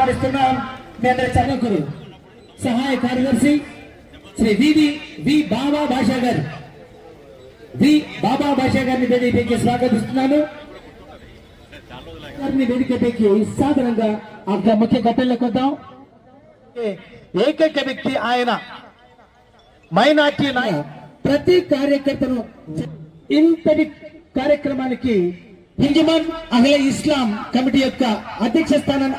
ఆహ్వానిస్తున్నాం మీ అందరి చదవకురు సహాయ కార్యదర్శి శ్రీ వివి వి బాబా భాషా గారు వి బాబా భాషా గారిని వేదికపైకి స్వాగతిస్తున్నాను. గారిని వేదికపైకి సాధారణంగా ఆ ముఖ్య ఘటనలకు వద్దాం ఏకైక వ్యక్తి ఆయన మైనార్టీ ప్రతి కార్యకర్తను ఇంతటి కార్యక్రమానికి హింజమాన్ అహ్లే ఇస్లాం కమిటీ యొక్క అధ్యక్ష స్థానాన్ని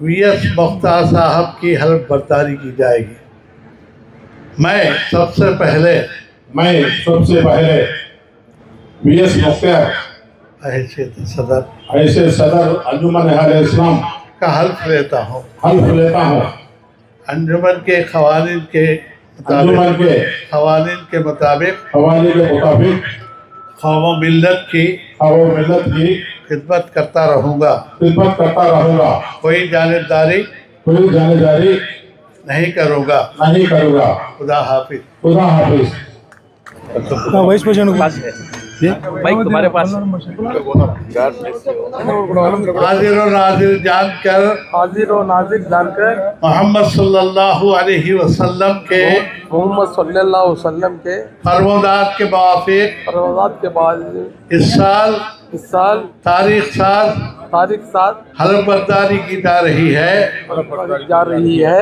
वी एस मुख्तार साहब की हल्फ बर्तारी की जाएगी। मैं सबसे पहले मैं सबसे पहले बी एस मुख्तार हैसियत सदर ऐसे सदर अंजुमन इस्लाम का हल्फ लेता हूँ। हल्फ लेता हूँ। अंजुमन के खवानीन के अंजुमन के खवानीन के मुताबिक हवाले के मुताबिक कौम व मिल्लत की और मिलत की खिदमत करता रहूँगा। खिदमत करता रहूँगा। कोई जानबदारी कोई जानेदारी नहीं करूँगा। नहीं करूँगा। खुदा हाफिज। खुदा हाफिज। बाइक तुम्हारे पास। हाजिर और नाजिर जानकर हाजिर और नाजिर जानकर। मोहम्मद सल्लल्लाहु अलैहि वसल्लम के मोहम्मद सल्लल्लाहु अलैहि वसल्लम के फरमोदात के मुआफिक फरमात के बाद इस साल इस साल तारीख सात तारीख सात हलफ बर्दारी की जा रही है। जा रही है।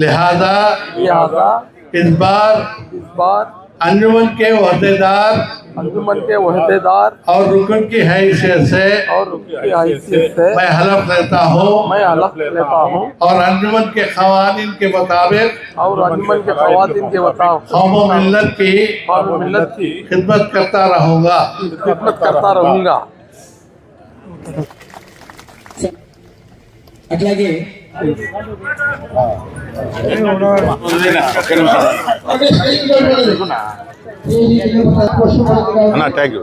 लिहाजा लिहाजा इस बार इस बार अंजुमन के अहदेदार अंजुमन के वहदेदार और रुकन की हैसियत से और रुकन की हैसियत से मैं हलफ लेता हूँ। मैं हलफ लेता हूँ। और अंजुमन के खवानीन के मुताबिक और अंजुमन के खवातीन के मुताबिक कौम व मिल्लत की और मिल्लत की खिदमत करता रहूँगा। खिदमत करता रहूँगा। అట్లాగే thank you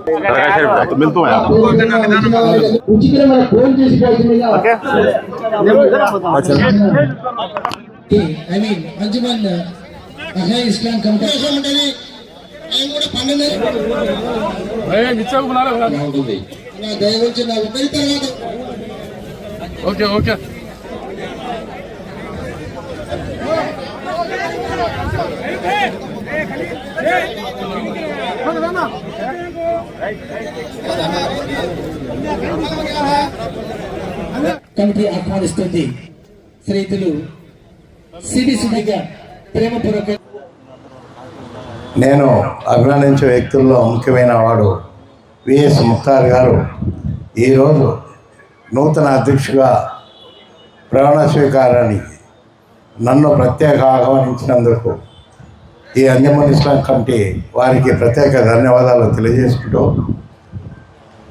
మిల్తూ I mean Anjuman Ahle Islam company ఆయన కూడా పన్నెండు ఉంటుంది అలా దయవచ్చి నా ఒకరి తర్వాత. Okay okay. కమిటీ ఆహ్వానిస్తుంది శ్రీతులు సిడి సుధగా ప్రేమపూర్వక నేను అభినందించే వ్యక్తుల్లో ముఖ్యమైన వాడు విఎస్ ముక్తార్ గారు ఈరోజు నూతన అధ్యక్షుగా ప్రమాణ స్వీకారాన్ని నన్ను ప్రత్యేక ఆహ్వానించినందుకు ఈ అంజమన్ ఇస్లాం కమిటీ వారికి ప్రత్యేక ధన్యవాదాలు తెలియజేసుకుంటూ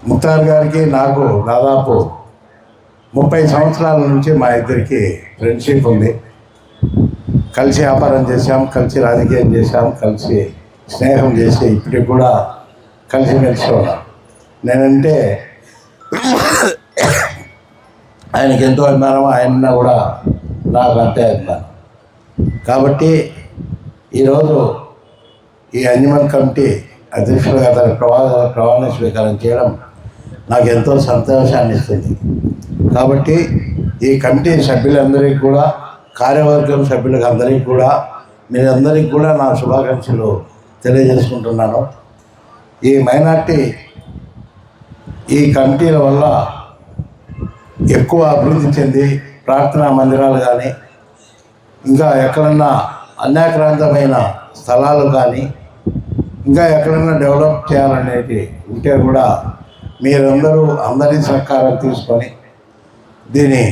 ముక్తార్ గారికి నాకు దాదాపు ముప్పై సంవత్సరాల నుంచి మా ఇద్దరికి ఫ్రెండ్షిప్ ఉంది. కలిసి వ్యాపారం చేశాం కలిసి రాజకీయం చేశాం కలిసి స్నేహం చేసి ఇప్పటికి కూడా కలిసి మెలిసి ఉన్నాం. నేనంటే ఆయనకి ఎంతో అభిమానం ఆయన కూడా నాకు అంతే అభిమానం. కాబట్టి ఈరోజు ఈ అన్యమన్ కమిటీ అధ్యక్షులుగా తన ప్రవా ప్రవాణ స్వీకారం చేయడం నాకు ఎంతో సంతోషాన్ని ఇస్తుంది. కాబట్టి ఈ కమిటీ సభ్యులందరికీ కూడా కార్యవర్గం సభ్యులకు అందరికీ కూడా మీరందరికీ కూడా నా శుభాకాంక్షలు తెలియజేసుకుంటున్నాను. ఈ మైనార్టీ ఈ కమిటీల వల్ల ఎక్కువ అభివృద్ధి చెంది ప్రార్థనా మందిరాలు కానీ ఇంకా ఎక్కడన్నా అన్యాక్రాంతమైన స్థలాలు కానీ ఇంకా ఎక్కడన్నా డెవలప్ చేయాలనేది ఉంటే కూడా మీరందరూ అందరి సహకారం తీసుకొని దీన్ని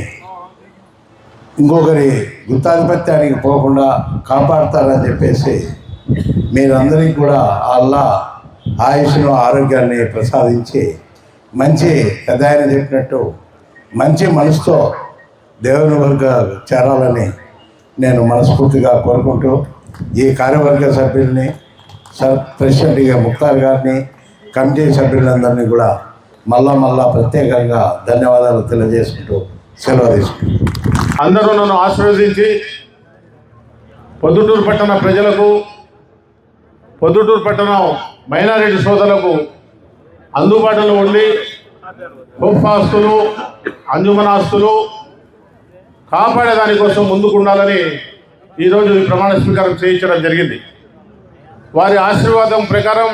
ఇంకొకరి గుత్తాధిపత్యానికి పోకుండా కాపాడతారని చెప్పేసి మీరందరికీ కూడా అల్లా ఆయుష్ను ఆరోగ్యాన్ని ప్రసాదించి మంచి పెద్ద ఆయన చెప్పినట్టు మంచి మనసుతో దేవుని వర్గ చేరాలని నేను మనస్ఫూర్తిగా కోరుకుంటూ ఈ కార్యవర్గ సభ్యుల్ని సర్ ప్రెసిడెంట్గా ముక్తార్ గారిని కమిటీ సభ్యులందరినీ కూడా మళ్ళా మళ్ళా ప్రత్యేకంగా ధన్యవాదాలు తెలియజేసుకుంటూ సెలవు తీసుకుంటాను అందరూ నన్ను ఆశీర్వదించి పొద్దుటూరు పట్టణ ప్రజలకు పొద్దుటూరు పట్టణం మైనారిటీ సోదరులకు అందుబాటులో ఉండి గొప్ప ఆస్తులు అంజుమన్ కాపాడే దానికోసం ముందుకు ఉండాలని ఈరోజు ఈ ప్రమాణ స్వీకారం చేయించడం జరిగింది. వారి ఆశీర్వాదం ప్రకారం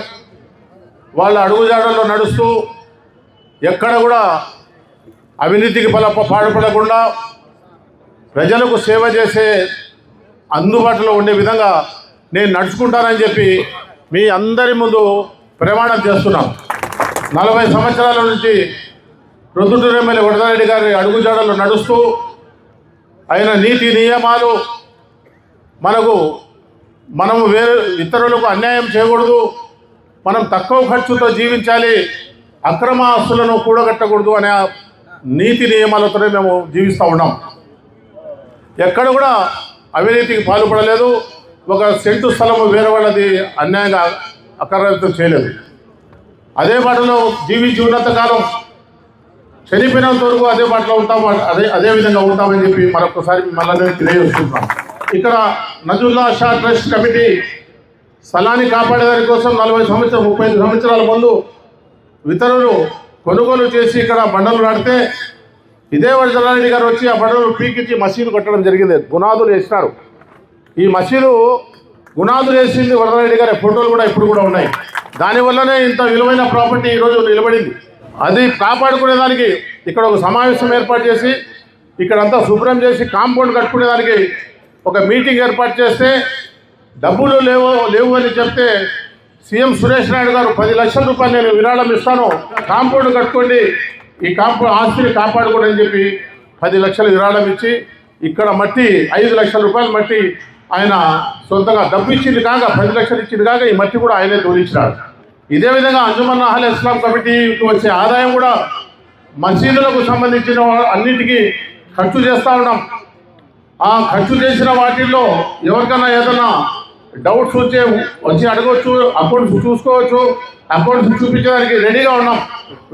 వాళ్ళ అడుగుజాడల్లో నడుస్తూ ఎక్కడ కూడా అవినీతికి పల పాడుపడకుండా ప్రజలకు సేవ చేసే అందుబాటులో ఉండే విధంగా నేను నడుచుకుంటానని చెప్పి మీ అందరి ముందు ప్రమాణం చేస్తున్నాం. నలభై సంవత్సరాల నుంచి రొద్దుటూరు ఎమ్మెల్యే వడదారెడ్డి గారి అడుగుజాడలు నడుస్తూ ఆయన నీతి నియమాలు మనకు మనము వేరే ఇతరులకు అన్యాయం చేయకూడదు మనం తక్కువ ఖర్చుతో జీవించాలి అక్రమ ఆస్తులను కూడగట్టకూడదు అనే నీతి నియమాలతోనే మేము జీవిస్తూ ఉన్నాం. ఎక్కడ కూడా అవినీతికి పాల్పడలేదు ఒక సెంటు స్థలము వేరే వాళ్ళది అన్యాయంగా అక్రమితం చేయలేదు. అదే బాటలో జీవించి ఉన్నంత కాలం చనిపోయినంత వరకు అదే బాటలో ఉంటాం అదే అదే విధంగా ఉంటామని చెప్పి మరొకసారి మళ్ళీ తెలియజేస్తున్నాం. ఇక్కడ నజుల్లా షా ట్రస్ట్ కమిటీ స్థలాన్ని కాపాడేదాని కోసం నలభై సంవత్సరం ముప్పై ఐదు సంవత్సరాల ముందు ఇతరులు కొనుగోలు చేసి ఇక్కడ బండలు నాడితే ఇదే వరదరారెడ్డి గారు వచ్చి ఆ బండలు పీకించి మసీదు కట్టడం జరిగింది. గునాదులు వేసినారు. ఈ మసీదు గునాదులు వేసింది వరదరారెడ్డి గారి ఫోటోలు కూడా ఇప్పుడు కూడా ఉన్నాయి. దానివల్లనే ఇంత విలువైన ప్రాపర్టీ ఈరోజు నిలబడింది. అది కాపాడుకునేదానికి ఇక్కడ ఒక సమావేశం ఏర్పాటు చేసి ఇక్కడంతా శుభ్రం చేసి కాంపౌండ్ కట్టుకునేదానికి ఒక మీటింగ్ ఏర్పాటు చేస్తే డబ్బులు లేవు లేవు అని చెప్తే సీఎం సురేష్ నాయుడు గారు పది లక్షల రూపాయలు నేను విరాళం ఇస్తాను కాంపౌండ్ కట్టుకోండి ఈ కాంపౌండ్ ఆస్తిని కాపాడుకోండి అని చెప్పి పది లక్షలు విరాళం ఇచ్చి ఇక్కడ మట్టి ఐదు లక్షల రూపాయలు మట్టి ఆయన సొంతంగా డబ్బు ఇచ్చింది కాక పది లక్షలు ఇచ్చింది కాక ఈ మట్టి కూడా ఆయనే తోలించినాడు. ఇదే విధంగా అంజుమన్ అహల్ ఇస్లాం కమిటీకి వచ్చే ఆదాయం కూడా మసీదులకు సంబంధించిన అన్నిటికీ ఖర్చు చేస్తూ ఉన్నాం. ఆ ఖర్చు చేసిన వాటిల్లో ఎవరికైనా ఏదైనా డౌట్స్ వచ్చే వచ్చి అడగవచ్చు అకౌంట్స్ చూసుకోవచ్చు అకౌంట్స్ చూపించడానికి రెడీగా ఉన్నాం.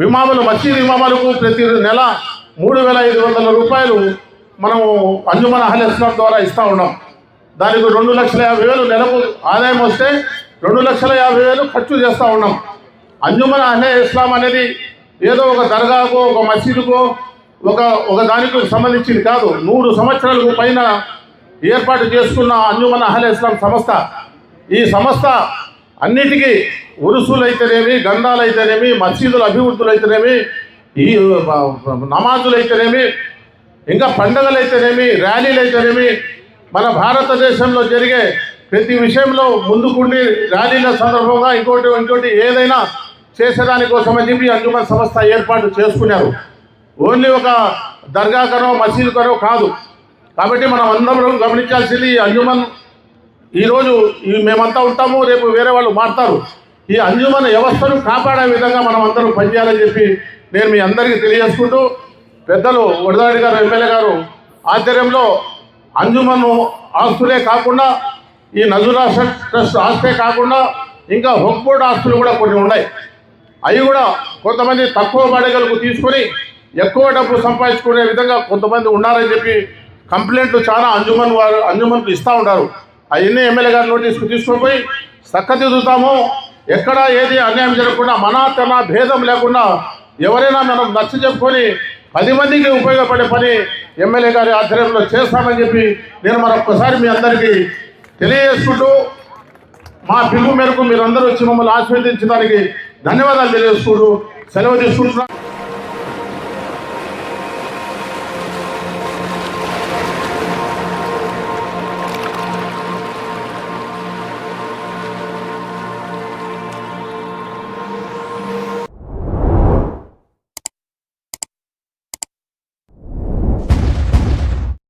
విమాములు మసీద్ విమామాలకు ప్రతి నెల మూడు వేల ఐదు వందల రూపాయలు మనము అంజుమన్ అహల్ ఇస్లాం ద్వారా ఇస్తూ ఉన్నాం. దానికి రెండు లక్షల యాభై వేలు నెలకు ఆదాయం వస్తే రెండు లక్షల యాభై వేలు ఖర్చు చేస్తూ ఉన్నాం. అంజుమన్ అహ్లే ఇస్లాం అనేది ఏదో ఒక దర్గాకో ఒక మసీదుకో ఒక ఒక దానికి సంబంధించింది కాదు. నూరు సంవత్సరాలకు పైన ఏర్పాటు చేసుకున్న అంజుమన్ అహ్లే ఇస్లాం సంస్థ ఈ సంస్థ అన్నిటికీ ఉరుసులు అయితేనేమి గంధాలు అయితేనేమి మసీదుల అభివృద్ధులు అయితేనేమి ఈ నమాజులు అయితేనేమి ఇంకా పండుగలు అయితేనేమి ర్యాలీలు అయితేనేమి మన భారతదేశంలో జరిగే ప్రతి విషయంలో ముందుకుండి ర్యాలీల సందర్భంగా ఇంకోటి ఇంకోటి ఏదైనా చేసేదానికోసం అని చెప్పి అంజుమన్ సంస్థ ఏర్పాటు చేసుకున్నారు. ఓన్లీ ఒక దర్గాకనో మసీదుకనో కాదు. కాబట్టి మనం అందరం గమనించాల్సింది ఈ అంజుమన్ ఈరోజు ఈ మేమంతా ఉంటాము రేపు వేరే వాళ్ళు మారుతారు. ఈ అంజుమన్ వ్యవస్థను కాపాడే విధంగా మనం అందరం పనిచేయాలని చెప్పి నేను మీ అందరికీ తెలియజేసుకుంటూ పెద్దలు వడదాడి గారు ఎమ్మెల్యే గారు ఆధ్వర్యంలో అంజుమన్ ఆస్తులే కాకుండా ఈ నజురా ట్రస్ట్ ఆస్తే కాకుండా ఇంకా హొక్బోర్డ్ ఆస్తులు కూడా కొన్ని ఉన్నాయి. అవి కూడా కొంతమంది తక్కువ బాడగలకు తీసుకొని ఎక్కువ డబ్బు సంపాదించుకునే విధంగా కొంతమంది ఉన్నారని చెప్పి కంప్లైంట్లు చాలా అంజుమన్ వారు అంజుమన్కు ఇస్తూ ఉంటారు అవన్నీ ఎమ్మెల్యే గారి నోటీస్కు తీసుకుపోయి చక్కదిద్దుతాము ఎక్కడ ఏది అన్యాయం జరగకుండా మన తన భేదం లేకుండా ఎవరైనా మనం నచ్చ చెప్పుకొని పది మందికి ఉపయోగపడే పని ఎమ్మెల్యే గారి ఆధ్వర్యంలో చేస్తామని చెప్పి నేను మరొకసారి మీ అందరికీ తెలియజేసుకుంటూ మా పిలుపు మేరకు మీరందరూ వచ్చి మమ్మల్ని ఆశీర్వదించడానికి ధన్యవాదాలు తెలియజేసుకుంటూ సెలవు తీసుకుంటున్నాను